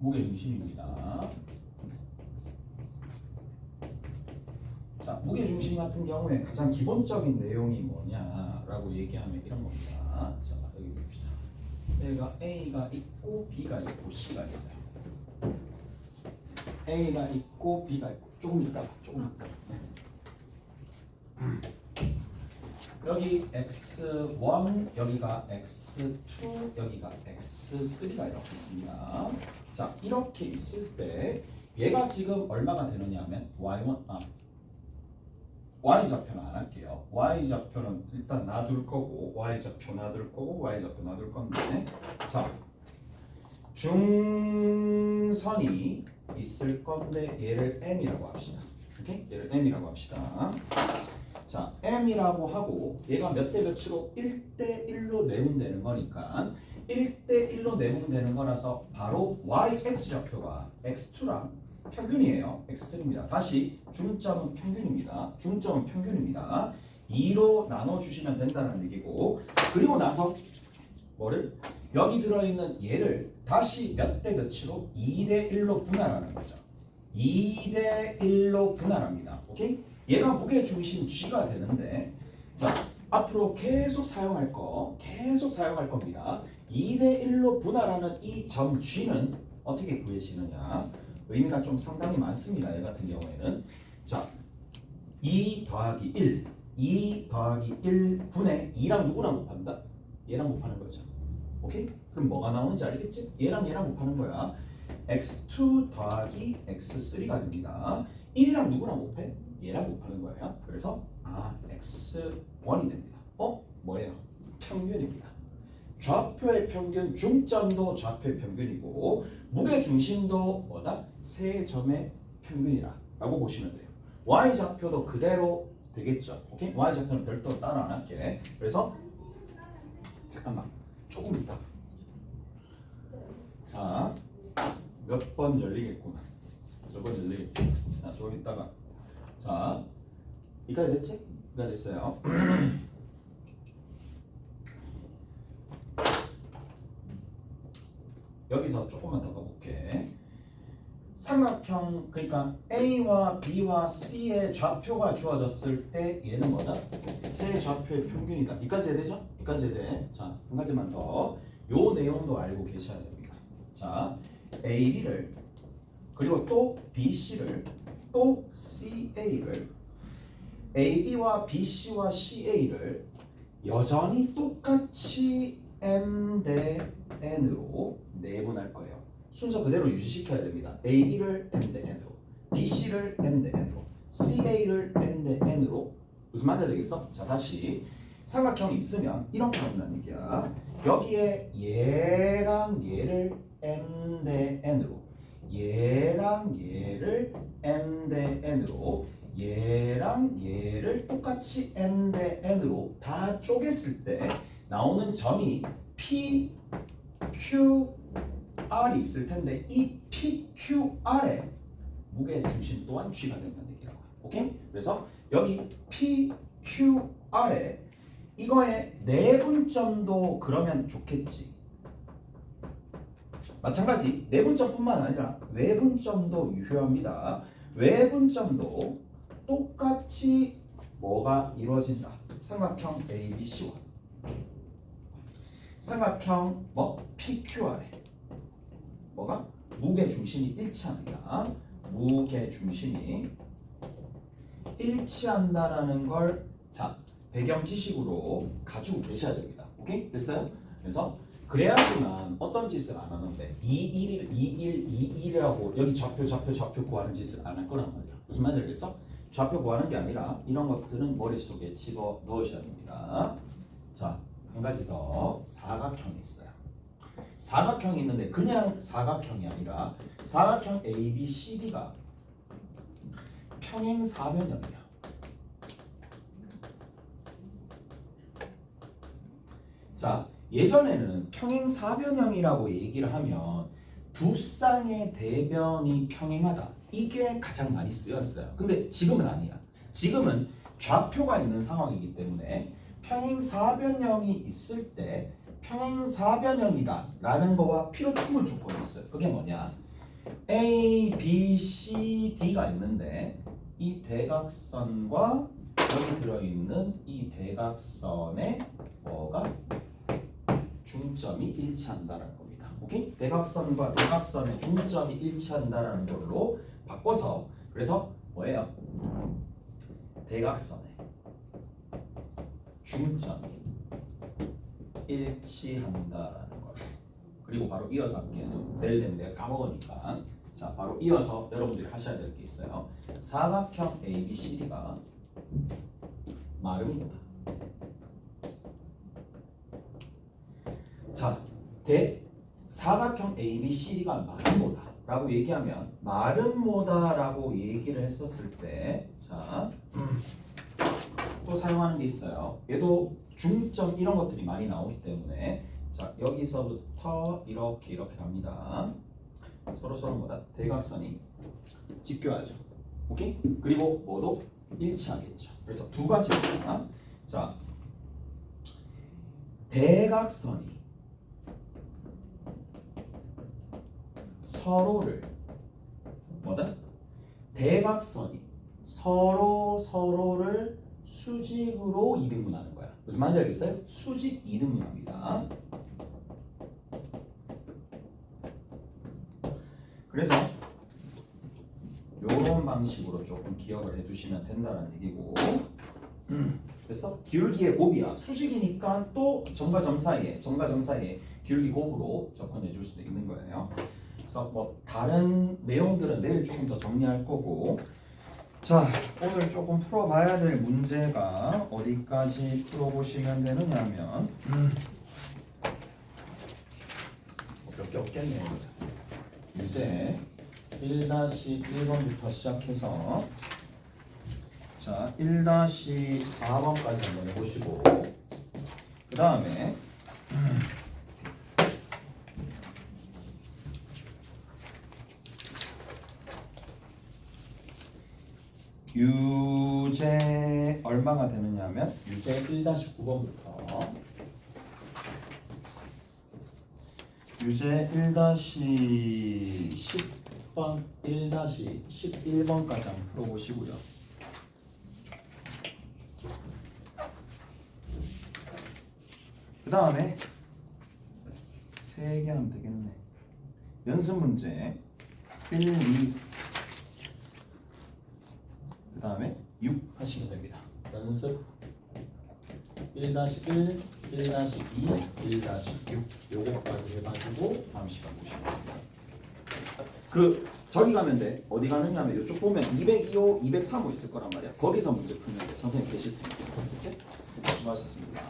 무게 중심입니다. 자, 무게 중심 같은 경우에 가장 기본적인 내용이 뭐냐라고 얘기하면 이런 겁니다. 자, 여기 봅시다. 얘가 A가 있고 B가 있고 C가 있어요. A가 있고 B가 있고 조금 이따가 조금 이따가. 네. 여기 x1 여기가 x2 여기가 x3가 이렇게 있습니다. 자 이렇게 있을 때 얘가 지금 얼마가 되느냐면 y1 아 y 좌표는 안 할게요. y 좌표는 일단 놔둘 거고 y 좌표 놔둘 거고 y 좌표 놔둘 건데 자 중선이 있을 건데 얘를 m이라고 합시다. 오케이? 얘를 m이라고 합시다. 자, m이라고 하고 얘가 몇 대 몇으로 1대 1로 내분되는 거니까 1대 1로 내분되는 거라서 바로 yx 좌표가 x2랑 평균이에요. x3입니다. 다시 중점은 평균입니다. 중점은 평균입니다. 2로 나눠 주시면 된다는 얘기고 그리고 나서 뭐를 여기 들어있는 얘를 다시 몇 대 몇으로 2대 1로 분할하는 거죠. 2대 1로 분할합니다. 오케이? 얘가 무게 중심 G가 되는데 자 앞으로 계속 사용할 거 계속 사용할 겁니다. 2대 1로 분할하는 이 점 G는 어떻게 구해지느냐 의미가 좀 상당히 많습니다. 얘 같은 경우에는 자2 더하기 1 2 더하기 1 분의 2랑 누구랑 곱한다? 얘랑 곱하는 거죠. 오케이? 그럼 뭐가 나오는지 알겠지? 얘랑 얘랑 곱하는 거야. x2 더하기 x3가 됩니다. 1이랑 누구랑 곱해? 얘랑 곱하는 거예요. 그래서 아 x1이 됩니다. 어? 뭐예요? 평균입니다. 좌표의 평균, 중점도 좌표의 평균이고 무게 중심도 뭐다? 세 점의 평균이라고 보시면 돼요. y 좌표도 그대로 되겠죠. 오케이? y 좌표는 별도로 따로 안 할게. 그래서 잠깐만 조금 있다. 자, 몇 번 열리겠구나. 몇 번 열리겠지? 자, 조금 있다가 자, 이까지 됐지? 이까지 됐어요. 여기서 조금만 더 가볼게. 삼각형 그러니까 A와 B와 C의 좌표가 주어졌을 때 얘는 뭐다? 세 좌표의 평균이다. 이까지 해야 되죠? 이까지 해야 돼. 자, 한 가지만 더. 요 내용도 알고 계셔야 됩니다. 자, A, B를 그리고 또 B, C를 또 CA를 AB와 BC와 CA를 여전히 똑같이 M 대 N으로 내분할 거예요. 순서 그대로 유지시켜야 됩니다. AB를 M 대 N으로, BC를 M 대 N으로, CA를 M 대 N으로 무슨 말인지 알겠어? 자 다시 삼각형이 있으면 이렇게 한다는 얘기야. 여기에 얘랑 얘를 M 대 N으로 얘랑 얘를 m 대 n으로 얘랑 얘를 똑같이 m 대 n으로 다 쪼갰을 때 나오는 점이 p, q, r이 있을 텐데 이 p, q, r의 무게 중심 또한 g가 된다는 얘기라고. 오케이? 그래서 여기 p, q, r에 이거의 내분점도 그러면 좋겠지. 마찬가지 내분점뿐만 아니라 외분점도 유효합니다. 외분점도 똑같이 뭐가 이루어진다. 삼각형 ABC와 삼각형 뭐 PQR에 뭐가 무게 중심이 일치합니다. 무게 중심이 일치한다라는 걸 자 배경 지식으로 가지고 계셔야 됩니다. 오케이 됐어요? 그래서 그래야지만 어떤 짓을 안 하는데 21, 21, 21이라고 여기 좌표 좌표 좌표 구하는 짓을 안 할 거란 말이야. 무슨 말인지 알겠어? 좌표 구하는 게 아니라 이런 것들은 머릿속에 집어 넣으셔야 됩니다. 자, 한 가지 더 사각형이 있어요. 사각형이 있는데 그냥 사각형이 아니라 사각형 A, B, C, D가 평행 사변형이야. 자, 예전에는 평행 사변형이라고 얘기를 하면 두 쌍의 대변이 평행하다. 이게 가장 많이 쓰였어요. 근데 지금은 아니야. 지금은 좌표가 있는 상황이기 때문에 평행 사변형이 있을 때 평행 사변형이다 라는 거와 필요 충분 조건이 있어요. 그게 뭐냐? A, B, C, D가 있는데 이 대각선과 여기 들어있는 이 대각선의 뭐가 중점이 일치한다는 겁니다. 오케이? 대각선과 대각선의 중점이 일치한다는 걸로 바꿔서 그래서 뭐예요? 대각선의 중점이 일치한다라는 거. 그리고 바로 이어서 할게요. 내일 되면 내가 까먹으니까. 자, 바로 이어서 여러분들이 하셔야 될 게 있어요. 사각형 ABCD가 마름모다. 자, 대 사각형 ABCD가 마름모다 라고 얘기하면 마름모다 라고 얘기를 했었을 때, 자, 음, 또 사용하는 게 있어요. 얘도 중점 이런 것들이 많이 나오기 때문에 자 여기서부터 이렇게 이렇게 갑니다. 서로 서로 뭐다 대각선이 직교하죠. 오케이? 그리고 뭐도 일치하겠죠. 그래서 두 가지입니다. 자 대각선이 서로를 뭐다? 대각선이 서로 서로를 수직으로 이등분하는 거야. 무슨 말인지 알겠어요? 수직 이등분합니다. 그래서 이런 방식으로 조금 기억을 해두시면 된다는 얘기고. 음, 됐어? 기울기의 곱이야. 수직이니까 또 점과 점 사이에 점과 점 사이에 기울기 곱으로 접근해 줄 수도 있는 거예요. 그래서 뭐 다른 내용들은 내일 조금 더 정리할 거고. 자, 오늘 조금 풀어봐야 될 문제가 어디까지 풀어보시면 되느냐면 음. 몇개 없겠네요. 유제 1-1번부터 시작해서 자 1-4번까지 한번 해보시고 그 다음에 유제 얼마가 되느냐면 유제 1-9번부터 유제 1-10번 1-11번까지 한번 풀어보시고요. 그 다음에 세 개 하면 되겠네. 연습 문제 1, 2, 그 다음에 6 하시면 됩니다. 연습 1-1, 1-2, 1-6 요거까지 해가지고 다음 시간 보시면 됩니다. 그 저기 가면 돼. 어디 가느냐면 이쪽 보면 202호, 203호 있을 거란 말이야. 거기서 문제 풀면 돼. 선생님 계실 테니까. 그치? 수고하셨습니다.